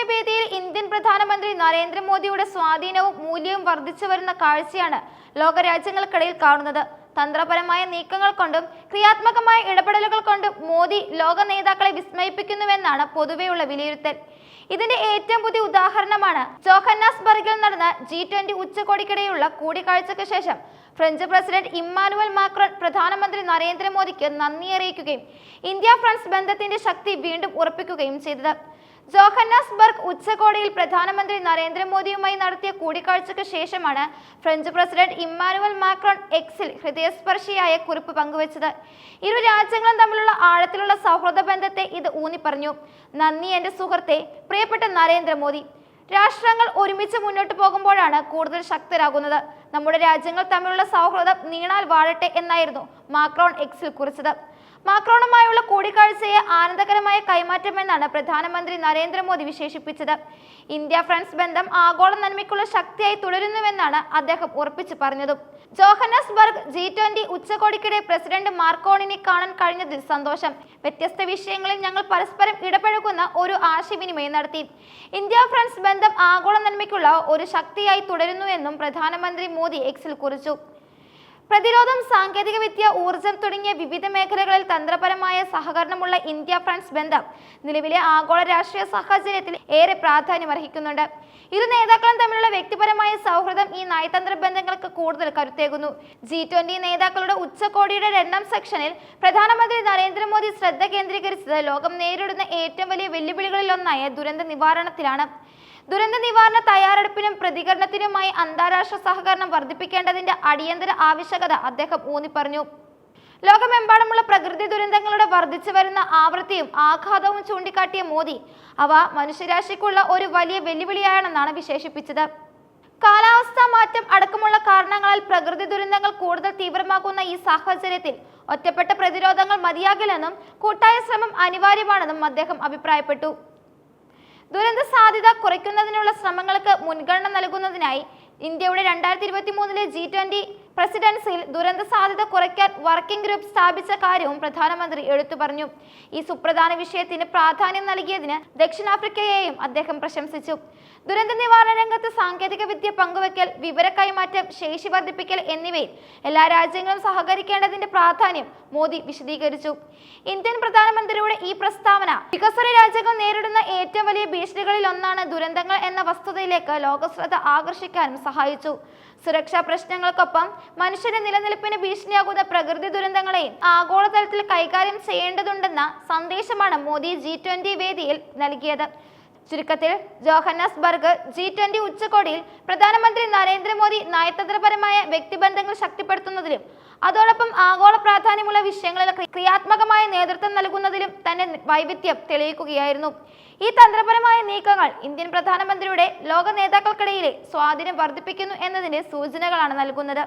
അന്താരാഷ്ട്ര വേദിയിൽ ഇന്ത്യൻ പ്രധാനമന്ത്രി നരേന്ദ്രമോദിയുടെ സ്വാധീനവും മൂല്യവും വർദ്ധിച്ചു വരുന്ന കാഴ്ചയാണ് ലോകരാജ്യങ്ങൾക്കിടയിൽ കാണുന്നത്. തന്ത്രപരമായ നീക്കങ്ങൾ കൊണ്ടും ക്രിയാത്മകമായ ഇടപെടലുകൾ കൊണ്ടും മോദി ലോക നേതാക്കളെ വിസ്മയിപ്പിക്കുന്നുവെന്നാണ് പൊതുവെയുള്ള വിലയിരുത്തൽ. ഇതിന്റെ ഏറ്റവും പുതിയ ഉദാഹരണമാണ് ജോഹന്നാസ്ബർഗിൽ നടന്ന ജി ട്വന്റി ഉച്ചകോടിക്കിടെയുള്ള കൂടിക്കാഴ്ചയ്ക്ക് ശേഷം ഫ്രഞ്ച് പ്രസിഡന്റ് ഇമ്മാനുവൽ മാക്രോൺ പ്രധാനമന്ത്രി നരേന്ദ്രമോദിക്ക് നന്ദി അറിയിക്കുകയും ഇന്ത്യ ഫ്രാൻസ് ബന്ധത്തിന്റെ ശക്തി വീണ്ടും ഉറപ്പിക്കുകയും ചെയ്തത്. ജോഹന്നാസ്ബർഗ് ഉച്ചകോടിയിൽ പ്രധാനമന്ത്രി നരേന്ദ്രമോദിയുമായി നടത്തിയ കൂടിക്കാഴ്ചയ്ക്ക് ശേഷമാണ് ഫ്രഞ്ച് പ്രസിഡന്റ് ഇമ്മാനുവൽ മാക്രോൺ എക്സിൽ ഹൃദയസ്പർശിയായ കുറിപ്പ് പങ്കുവച്ചത്. ഇരു രാജ്യങ്ങളും തമ്മിലുള്ള ആഴത്തിലുള്ള സൗഹൃദ ബന്ധത്തെ ഇത് ഊന്നിപ്പറഞ്ഞു. നന്ദി എന്റെ സുഹൃത്തെ പ്രിയപ്പെട്ട നരേന്ദ്രമോദി. രാഷ്ട്രങ്ങൾ ഒരുമിച്ച് മുന്നോട്ട് പോകുമ്പോഴാണ് കൂടുതൽ ശക്തരാകുന്നത്. നമ്മുടെ രാജ്യങ്ങൾ തമ്മിലുള്ള സൗഹൃദം നീണാൽ വാഴട്ടെ എന്നായിരുന്നു മാക്രോൺ എക്സിൽ കുറിച്ചത്. മാക്രോണുമായുള്ള കൂടിക്കാഴ്ചയെ ആനന്ദകരമായ കൈമാറ്റമെന്നാണ് പ്രധാനമന്ത്രി നരേന്ദ്രമോദി വിശേഷിപ്പിച്ചത്. ഇന്ത്യ ഫ്രാൻസ് ബന്ധം ആഗോള നന്മയ്ക്കുള്ള ശക്തിയായി തുടരുന്നുവെന്നാണ് അദ്ദേഹം ഉറപ്പിച്ചു പറഞ്ഞതും. ജോഹന്നസ്ബർഗ് ജി ട്വന്റി ഉച്ചകോടിക്കിടെ പ്രസിഡന്റ് മാർക്കോണിനെ കാണാൻ കഴിഞ്ഞതിൽ സന്തോഷം. വ്യത്യസ്ത വിഷയങ്ങളിൽ ഞങ്ങൾ പരസ്പരം ഇടപഴകുന്ന ഒരു ആശയവിനിമയം നടത്തി. ഇന്ത്യ ഫ്രാൻസ് ബന്ധം ആഗോള നന്മയ്ക്കുള്ള ഒരു ശക്തിയായി തുടരുന്നുവെന്നും പ്രധാനമന്ത്രി മോദി എക്സിൽ കുറിച്ചു. പ്രതിരോധം സാങ്കേതികവിദ്യ ഊർജം തുടങ്ങിയ വിവിധ മേഖലകളിൽ തന്ത്രപരമായ സഹകരണമുള്ള ഇന്ത്യ ഫ്രാൻസ് ബന്ധം നിലവിലെ ആഗോള രാഷ്ട്രീയ സാഹചര്യത്തിൽ ഏറെ പ്രാധാന്യമർഹിക്കുന്നുണ്ട്. ഇരു നേതാക്കളും തമ്മിലുള്ള വ്യക്തിപരമായ സൗഹൃദം ഈ നയതന്ത്ര ബന്ധങ്ങൾക്ക് കൂടുതൽ കരുത്തേകുന്നു. ജി ട്വന്റി നേതാക്കളുടെ ഉച്ചകോടിയുടെ രണ്ടാം സെക്ഷനിൽ പ്രധാനമന്ത്രി നരേന്ദ്രമോദി ശ്രദ്ധ കേന്ദ്രീകരിച്ചത് ലോകം നേരിടുന്ന ഏറ്റവും വലിയ വെല്ലുവിളികളിലൊന്നായ ദുരന്ത നിവാരണത്തിലാണ്. ദുരന്ത നിവാരണ തയ്യാറെടുപ്പിനും പ്രതികരണത്തിനുമായി അന്താരാഷ്ട്ര സഹകരണം വർദ്ധിപ്പിക്കേണ്ടതിന്റെ അടിയന്തര ആവശ്യകത അദ്ദേഹം ഊന്നിപ്പറഞ്ഞു. ലോകമെമ്പാടുമുള്ള പ്രകൃതി ദുരന്തങ്ങളുടെ വർദ്ധിച്ചു വരുന്ന ആവൃത്തിയും ആഘാതവും ചൂണ്ടിക്കാട്ടിയ മോദി അവ മനുഷ്യരാശിക്കുള്ള ഒരു വലിയ വെല്ലുവിളിയാണെന്നാണ് വിശേഷിപ്പിച്ചത്. കാലാവസ്ഥാ മാറ്റം അടക്കമുള്ള കാരണങ്ങളാൽ പ്രകൃതി ദുരന്തങ്ങൾ കൂടുതൽ തീവ്രമാകുന്ന ഈ സാഹചര്യത്തിൽ ഒറ്റപ്പെട്ട പ്രതിരോധങ്ങൾ മതിയാകില്ലെന്നും കൂട്ടായ ശ്രമം അനിവാര്യമാണെന്നും അദ്ദേഹം അഭിപ്രായപ്പെട്ടു. ദുരന്ത സാധ്യത കുറയ്ക്കുന്നതിനുള്ള ശ്രമങ്ങൾക്ക് മുൻഗണന നൽകുന്നതിനായി ഇന്ത്യയുടെ രണ്ടായിരത്തി ഇരുപത്തി മൂന്നിലെ ജി ട്വന്റി പ്രസിഡൻസിയിൽ ദുരന്ത സാധ്യത കുറയ്ക്കാൻ വർക്കിംഗ് ഗ്രൂപ്പ് സ്ഥാപിച്ച കാര്യവും പ്രധാനമന്ത്രി എടുത്തു പറഞ്ഞു. ഈ സുപ്രധാന വിഷയത്തിന് പ്രാധാന്യം നൽകിയതിന് ദക്ഷിണാഫ്രിക്കയെയും അദ്ദേഹം പ്രശംസിച്ചു. ദുരന്ത നിവാരണ രംഗത്ത് സാങ്കേതിക വിദ്യ പങ്കുവയ്ക്കൽ വിവര കൈമാറ്റം ശേഷി വർദ്ധിപ്പിക്കൽ എന്നിവയിൽ എല്ലാ രാജ്യങ്ങളും സഹകരിക്കേണ്ടതിന്റെ പ്രാധാന്യം മോദി വിശദീകരിച്ചു. ഇന്ത്യൻ പ്രധാനമന്ത്രിയുടെ ഈ പ്രസ്താവന വികസന രാജ്യങ്ങൾ നേരിടുന്ന ഏറ്റവും വലിയ ഭീഷണികളിൽ ഒന്നാണ് ദുരന്തങ്ങൾ എന്ന വസ്തുതയിലേക്ക് ലോകശ്രദ്ധ ആകർഷിക്കാനും സഹായിച്ചു. സുരക്ഷാ പ്രശ്നങ്ങൾക്കൊപ്പം മനുഷ്യന്റെ നിലനിൽപ്പിന് ഭീഷണിയാകുന്ന പ്രകൃതി ദുരന്തങ്ങളെയും ആഗോളതലത്തിൽ കൈകാര്യം ചെയ്യേണ്ടതുണ്ടെന്ന സന്ദേശമാണ് മോദി ജി ട്വന്റി വേദിയിൽ നൽകിയത്. ചുരുക്കത്തിൽ ജോഹന്നാസ്ബർഗ് ജി ട്വന്റി ഉച്ചകോടിയിൽ പ്രധാനമന്ത്രി നരേന്ദ്രമോദി നയതന്ത്രപരമായ വ്യക്തിബന്ധങ്ങൾ ശക്തിപ്പെടുത്തുന്നതിലും അതോടൊപ്പം ആഗോള പ്രാധാന്യമുള്ള വിഷയങ്ങളിൽ ക്രി- ക്രിയാത്മകമായ നേതൃത്വം നൽകുന്നതിലും തന്നെ വൈവിധ്യം തെളിയിക്കുകയായിരുന്നു. ഈ തന്ത്രപരമായ നീക്കങ്ങൾ ഇന്ത്യൻ പ്രധാനമന്ത്രിയുടെ ലോക നേതാക്കൾക്കിടയിലെ സ്വാധീനം വർദ്ധിപ്പിക്കുന്നു എന്നതിന്റെ സൂചനകളാണ് നൽകുന്നത്.